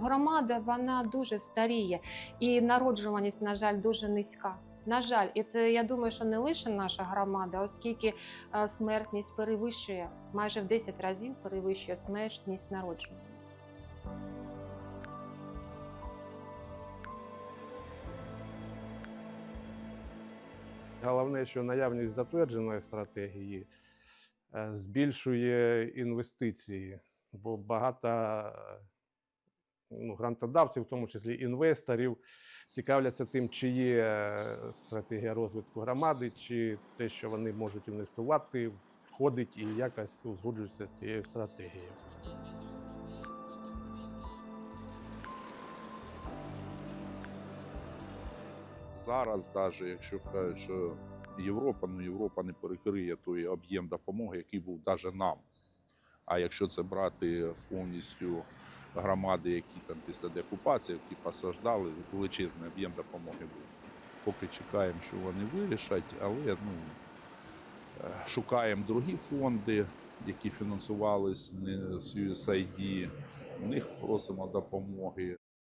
Громада вона дуже старіє, і народжуваність, на жаль, дуже низька. На жаль, і це, я думаю, що не лише наша громада, оскільки е, смертність перевищує майже в 10 разів перевищує смертність народжуваність. Головне, що наявність затвердженої стратегії е, збільшує інвестиції, бо багато грантодавців, в тому числі інвесторів, цікавляться тим, чи є е, стратегія розвитку громади, чи те, що вони можуть інвестувати, входить і якось узгоджується з цією стратегією. Зараз, навіть якщо кажуть, що Європа, ну Європа не перекриє той об'єм допомоги, який був навіть нам. А якщо це брати повністю громади, які там після деокупації, які постраждали, величезний об'єм допомоги був. Поки чекаємо, що вони вирішать, але ну, е, шукаємо другі фонди, які фінансувались не з USAID. У них просимо допомоги.